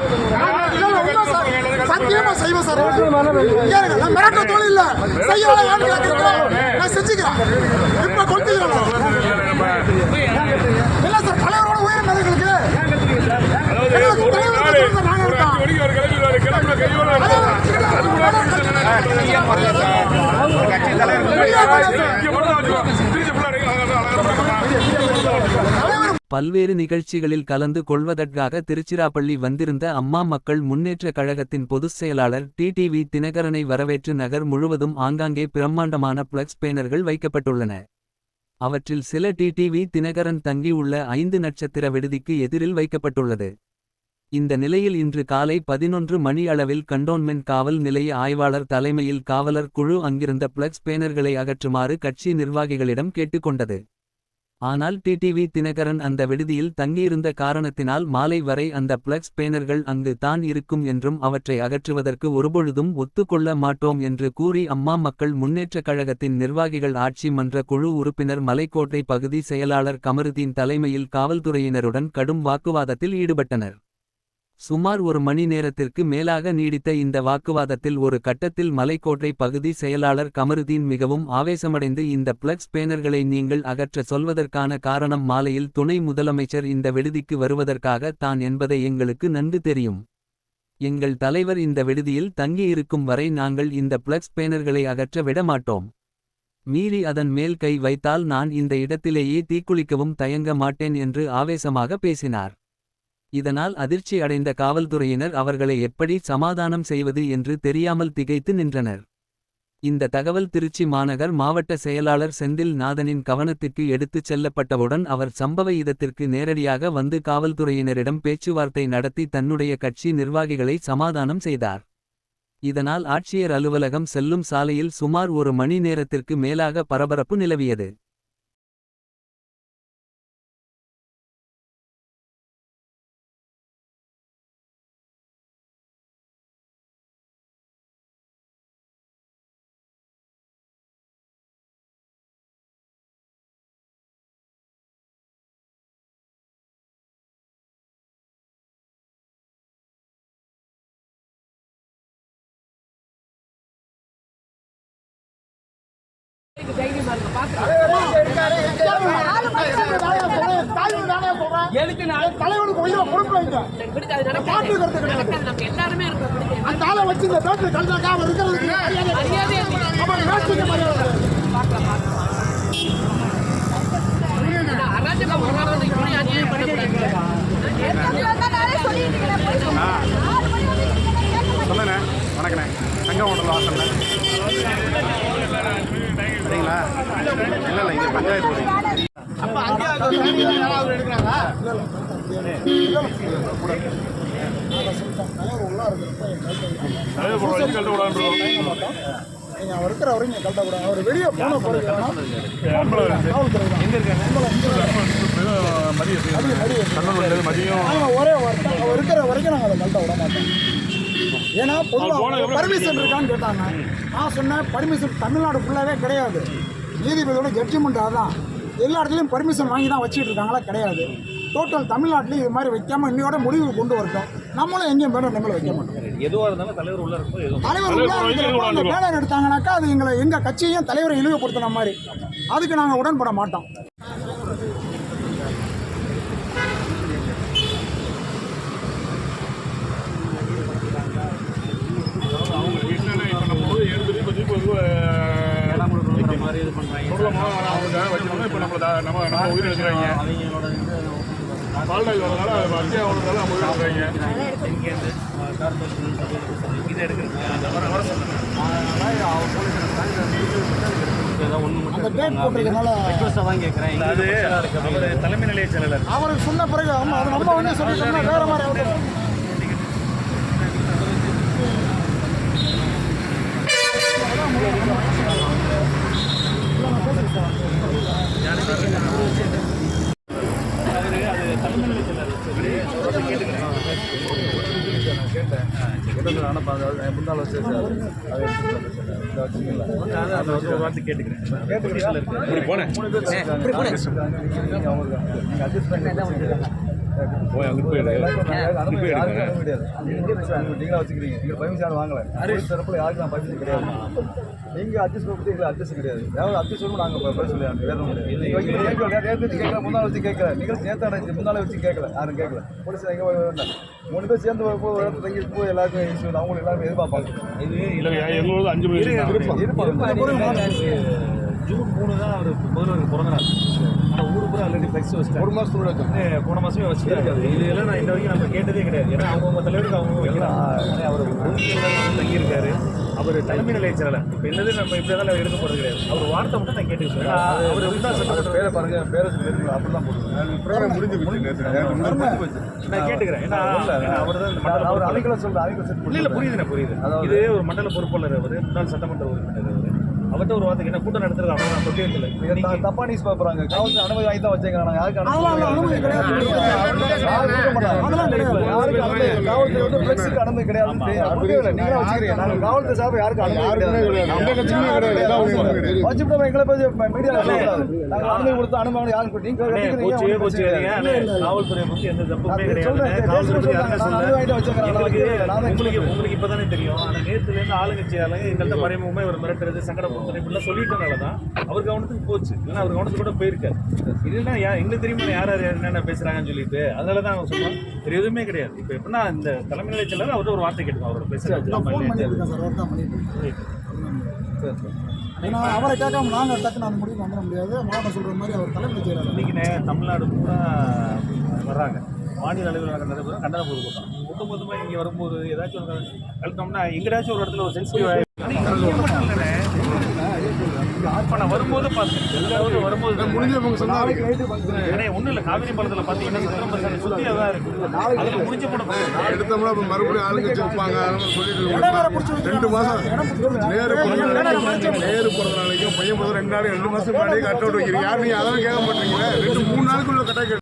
இல்ல, சத்தியமா செய்வேன் சார். நான் மிரட்ட இல்ல. செய்ய நான் செஞ்சுக்கிறேன். இப்ப கொடுத்துக்கிறேன் நான். இல்ல சார் தலைவரோட உயிர் எங்களுக்கு எங்களுக்கு தலைவர் சொல்லுங்க நாங்க இருக்கோம் பல்வேறு நிகழ்ச்சிகளில் கலந்து கொள்வதற்காக திருச்சிராப்பள்ளி வந்திருந்த அம்மா மக்கள் முன்னேற்ற கழகத்தின் பொதுச் செயலாளர் டிடிவி தினகரனை வரவேற்று நகர் முழுவதும் ஆங்காங்கே பிரம்மாண்டமான பிளக்ஸ் பேனர்கள் வைக்கப்பட்டுள்ளன. அவற்றில் சில டிடிவி தினகரன் தங்கியுள்ள ஐந்து நட்சத்திர விடுதிக்கு எதிரில் வைக்கப்பட்டுள்ளது. இந்த நிலையில் இன்று காலை பதினொன்று மணி அளவில் கண்டோன்மென்ட் காவல் நிலைய ஆய்வாளர் தலைமையில் காவலர் குழு அங்கிருந்த பிளக்ஸ் பேனர்களை அகற்றுமாறு கட்சி நிர்வாகிகளிடம் கேட்டுக்கொண்டது ஆனால் டிடிவி தினகரன் அந்த விடுதியில் தங்கியிருந்த காரணத்தினால் மாலை வரை அந்த பிளக்ஸ் பேனர்கள் அங்கு தான் இருக்கும் என்றும் அவற்றை அகற்றுவதற்கு ஒருபொழுதும் ஒத்துக்கொள்ள மாட்டோம் என்று கூறி அம்மா மக்கள் முன்னேற்றக் கழகத்தின் நிர்வாகிகள் ஆட்சி மன்ற குழு உறுப்பினர் மலைக்கோட்டை பகுதி செயலாளர் கமருதீன் தலைமையில் காவல்துறையினருடன் கடும் வாக்குவாதத்தில் ஈடுபட்டனர். சுமார் ஒரு மணி நேரத்திற்கு மேலாக நீடித்த இந்த வாக்குவாதத்தில் ஒரு கட்டத்தில் மலைக்கோட்டை பகுதி செயலாளர் கமருதீன் மிகவும் ஆவேசமடைந்து இந்த பிளக்ஸ் பேனர்களை நீங்கள் அகற்ற சொல்வதற்கான காரணம் மாலையில் துணை முதலமைச்சர் இந்த விடுதிக்கு வருவதற்காக தான் என்பதை எங்களுக்கு நன்கு தெரியும். எங்கள் தலைவர் இந்த விடுதியில் தங்கியிருக்கும் வரை நாங்கள் இந்த பிளக்ஸ் பேனர்களை அகற்ற விடமாட்டோம். மீறி அதன் மேல் கை வைத்தால் நான் இந்த இடத்திலேயே தீக்குளிக்கவும் தயங்க மாட்டேன் என்று ஆவேசமாக பேசினார். இதனால் அதிர்ச்சி அடைந்த காவல்துறையினர் அவர்களை எப்படி சமாதானம் செய்வது என்று தெரியாமல் திகைத்து நின்றனர். இந்த தகவல் திருச்சி மாநகர் மாவட்ட செயலாளர் செந்தில் நாதனின் கவனத்திற்கு எடுத்துச் செல்லப்பட்டவுடன் அவர் சம்பவ இடத்திற்கு நேரடியாக வந்து காவல்துறையினரிடம் பேச்சுவார்த்தை நடத்தி தன்னுடைய கட்சி நிர்வாகிகளை சமாதானம் செய்தார். இதனால் ஆட்சியர் அலுவலகம் செல்லும் சாலையில் சுமார் ஒரு மணி நேரத்திற்கு மேலாக பரபரப்பு நிலவியது. எதுக்கு தலைவனுக்கு உயிரை கொடுக்க வைங்க விடுங்க, கருத்து கிடையாது. நம்ம எல்லாருமே அந்த ஆளை வச்சு இந்த அராஜகம் அநியாயம் பண்ணக்கூடாது. சொல்லுண்ணே வணக்கண்ணே தங்க ஹோட்டல் வாசல்ல இல்லை இல்லை இங்கே பஞ்சாயத்து ஓடிங்க நீங்க அவர் இருக்கிற வரைக்கும் கலட்ட கூடாது அவர் வெளியே போன பிறகு மதியம் ஒரே வார்த்தை அவர் இருக்கிற வரைக்கும் நாங்கள் அதை கலட்ட விட மாட்டோம் ஏன்னா பொதுவாக பர்மிஷன் இருக்கான்னு கேட்டாங்க. நான் சொன்னேன் பர்மிஷன் தமிழ்நாடு ஃபுல்லாகவே கிடையாது நீதிபதியோட ஜட்ஜ்மெண்ட் அதான். எல்லா இடத்துலையும் பர்மிஷன் வாங்கி தான் வச்சுட்டு இருக்காங்களா கிடையாது. டோட்டல் தமிழ்நாட்டிலையும் இது மாதிரி வைக்காம இன்னையோட முடிவு கொண்டு வரட்டும். நம்மளும் எங்கேயும் மேடம் நம்மள வைக்க மாட்டோம். எதுவாக இருந்தாலும் தலைவர் உள்ள இருக்கும் தலைவர் உள்ள அந்த பேனர் எடுத்தாங்கனாக்கா அது எங்களை எங்க கட்சியையும் தலைவரை இழிவுபடுத்தின மாதிரி. அதுக்கு நாங்கள் உடன்பட மாட்டோம் அவங்க வீட்டில் இப்போ நம்ம போய் எடுத்துட்டு இப்போ திருப்பி வந்து இடம் கொடுக்குற மாதிரி இது பண்ணுறாங்க சொல்லுமா அவங்க வச்சுக்கணும் இப்போ நம்ம நம்ம நம்ம உயிர் எடுக்கிறாங்க பால்டாயில் வரதுனால அத்தியா வரதுனால அவங்க உயிர் எடுக்கிறாங்க இதை தலைமை நிலைய செயலாளர். அவருக்கு சொன்ன பிறகு ஆமா அது நம்ம வேற மாதிரி தலைமை நிலைய செயலாளர் கேட்டுக்கிறேன் கேட்டேன் கேட்ட சார் ஆனால் அதை அந்த ஒரு வார்த்தை கேட்டுக்கிறேன் இப்படி போனேன் நீங்க பண்ணி போய் சார் வச்சுக்கிறீங்க. யாருக்கும் நான் permission கிடையாது. நீங்கள் adjust பண்ணி எங்களுக்கு அட்ஜஸ்ட் கிடையாது. ஏதாவது adjust பண்ணணும் நாங்க ப- பேச வேற கேட்கல. வச்சு கேட்கல, முந்தாள் வச்சு கேட்கல. வச்சு கேட்கல. யாரும் கேட்கல. போலீஸ் எங்க போய் வேண்டாம். மூணு பேர் சேர்ந்து ஒரு இடத்துல தங்கி போய் எல்லாருக்கும் அவங்களுக்கு எல்லாருமே எதிர்பார்ப்பாங்க. இது இல்லை எங்களோட அஞ்சு பேர் ஜூன் மூணு தான் அவர் முதல்வருக்கு பிறந்த நாள் ஆனால் ஊர் பூரா ஆல்ரெடி ஃப்ளெக்ஸ் வச்சுட்டாங்க ஒரு முன்னாடி வந்து போன மாசமே வச்சுருக்காரு இது எல்லாம் நான் இந்த வரைக்கும் நம்ம கேட்டதே கிடையாது. ஏன்னா அவங்கவுங்க தலைவருக்கு அவங்க வைக்கலாம் அவர் அவர் தலைமை நிலைய செயலர் இப்போ என்னது நம்ம இப்படி தான் எடுக்க போகிறது கிடையாது. அவர் வார்த்தை மட்டும் நான் கேட்டுக்கிறேன் அவர் சட்டத்தை பேரை பாருங்க. பேரை சொல்லி அப்படிதான் போட்டுருங்க முடிஞ்சு நான் கேட்டுக்கிறேன். ஏன்னா அவர் தான் அவர். அணைக்கல சொல்ல செட் இல்ல புரியுதுண்ணே புரியுது. அதாவது- இது ஒரு மண்டல பொறுப்பாளர் அவர். முன்னாள் சட்டமன்ற உறுப்பினர் அவர்கிட்ட ஒரு வார்த்தைக்கு என்ன கூட்டம் நடத்துறது அவங்க நான் தொட்டே இல்லை. இதை த- தப்பா நியூஸ் பாக்குறாங்க காவல்துறை அனுமதி வாங்கி தான் வச்சேங்க நாங்க யாருக்கு. யாருக்கு காவல்துறை வந்து ஃபிளெக்ஸுக்கு அனுமதி கிடையாது. நீங்களா வச்சுக்கிறீங்க நாங்க காவல்துறை சார்பு யாருக்கு அனுமதி கிடையாது. வச்சுட்டு எங்களை போய் மீடியாவில் சொல்லக்கூடாது நாங்க அனுமதி கொடுத்து அனுமதி யாரும் கொடுத்து நீங்க அண்ணே, கட்டிக்கிறீங்க, கோச்சியே ஒண்ணும் கோச்சு பிரச்சனை அண்ணே, இல்லை. காவல்துறையை பத்தி எந்த தப்புமே கிடையாது. காவல்துறை யாருமே சொல்லல. உங்களுக்கு உங்களுக்கு இப்பதானே தெரியும். ஆனா நேத்துல இருந்து ஆளுங்கட்சியாளங்க எங்கள்கிட்ட மறைமுகமா இவர் மிரட்டுறது சங்கடப்படுத்துறது இப்படிலாம் சொல்லிட்டனால தான் அவர் கவனத்துக்கு போச்சு. இல்லைன்னா அவர் கவனத்துக்கு கூட போயிருக்காரு. இதுனா யா எங்களுக்கு தெரியுமா யார் யார் என்னென்ன பேசுறாங்கன்னு சொல்லிட்டு அதனால தான் அவங்க சொல்றோம் வேற எதுவுமே கிடையாது. இப்போ எப்படின்னா இந்த தலைமை நிலைய செயலர் அவர்கிட்ட ஒரு வார்த்தை கேட்டுக்கோங்க அவரோட சரி. ஏன்னா அவரை கேட்காம நாங்கள் டக்குன்னு அந்த முடிவுக்கு வந்துட முடியாது. மாவட்டம் சொல்கிற மாதிரி அவர் தலைமை செயலாளர் தமிழ்நாடு பூரா வர்றாங்க. மாநில அளவில் நடக்கிற பேர் கண்டன பொதுக்கூட்டம் மொத்தம் மொத்தமாக இங்கே வரும்போது ஏதாச்சும் ஒரு கழுத்தோம்னா எங்கேயாச்சும் ஒரு இடத்துல ஒரு சென்சிட்டிவ் வரும்போது பார்த்தேன். வரும்போது ஒன்றும் இல்லை. காவிரி பார்த்தீங்கன்னா சித்திரம் பஸ் ஸ்டாண்ட் சுற்றி அதான் இருக்குது அதில் முடிஞ்ச போட எடுத்தோம்னா அப்ப மறுபடியும் சொல்லிட்டு இருக்காங்க. ரெண்டு மாசம். நேரு நேரு பிறந்த நாளைக்கும் பையன் பிறந்த ரெண்டு நாளைக்கு ரெண்டு மாசம் முன்னாடி கட் அவுட் வைக்கிறீங்க யாரும் அதெல்லாம் கேட்க மாட்டீங்களா? ரெண்டு மூணு நாளுக்குள்ள கட்டாக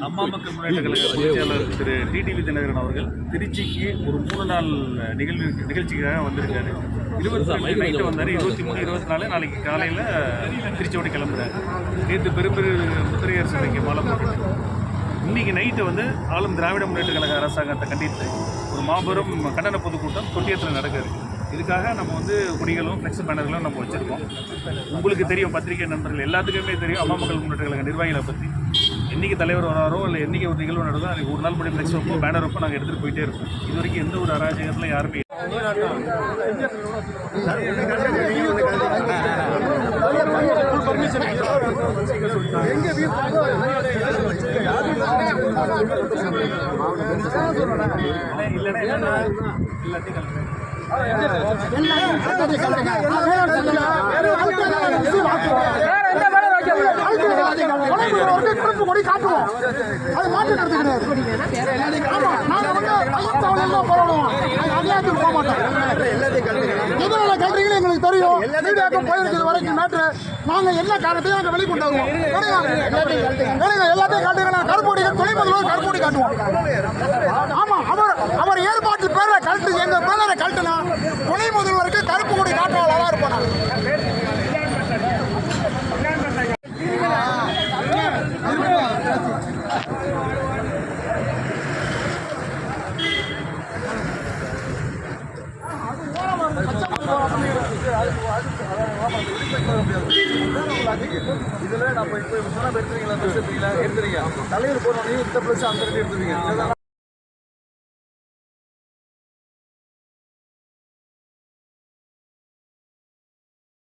அம்மா மக்கள் முன்னேற்ற கழக பொதுச்செயலாளர் திரு டிடிவி தினகரன் அவர்கள் திருச்சிக்கு ஒரு மூணு நாள் நிகழ்வு நிகழ்ச்சிக்காக வந்திருக்காரு இருபத்தி நைட்டு வந்தார் இருபத்தி மூணு இருபத்தி நாலு நாளைக்கு காலையில் திருச்சியோடு கிளம்புறாரு நேற்று பெரும்பெரு முத்திரையர் சிலைக்கு மாலை போட்டு இன்னைக்கு நைட்டு வந்து ஆளும் திராவிட முன்னேற்ற கழக அரசாங்கத்தை கண்டித்து ஒரு மாபெரும் கண்டன பொதுக்கூட்டம் தொட்டியத்தில் நடக்குது. இதுக்காக நம்ம வந்து கொடிகளும் ஃப்ளெக்ஸ் பேனர்களும் நம்ம வச்சுருக்கோம். உங்களுக்கு தெரியும் பத்திரிகை நண்பர்கள் எல்லாத்துக்குமே தெரியும் அம்மா மக்கள் முன்னேற்ற கழக நிர்வாகிகளை பற்றி என்றைக்கு தலைவர் வராரோ இல்லை என்றைக்கு ஒரு நிகழ்வு நடந்தோ அதுக்கு ஒரு நாள் முன்னாடி ஃப்ளெக்ஸ் வைப்போம் பேனர் வைப்போம் நாங்கள் எடுத்துகிட்டு போயிட்டே இருப்போம். இது வரைக்கும் எந்த ஒரு அராஜகத்தில் யாருமே இல்லைன்னா என்னன்னா எல்லாத்தையும் கலந்து கருப்பு கொடி காட்டுவோம் அது மாற்று கருத்து கிடையாது ஆமா நாங்க வந்து போராடுவோம் அநியாயத்துக்கு போக மாட்டோம் எதனால கல்றீங்கன்னு எங்களுக்கு தெரியும். மீடியாவுக்கு போயிருக்கிறது வரைக்கும் மேட்ரு. நாங்க என்ன காரணத்தையும் நாங்க வெளிக்கொண்டு வருவோம் எல்லாத்தையும் காட்டுங்க நாங்க கருப்பு கொடி துணை முதல்வர் கருப்பு கொடி காட்டுவோம். ஆமா அவர் அவர் ஏற்பாட்டு பேரை கழட்டு எங்க பேரை கழட்டுனா துணை முதல்வருக்கு கருப்பு கொடி காட்டுவாளா இருப்போம் நாங்க. இதுல நம்ம இப்ப சொன்னா எடுத்துறீங்களா எடுத்துறீங்களா எடுத்துறீங்க. தலைவர் போனோடனே இந்த பிளஸ் அந்த எடுத்துறீங்க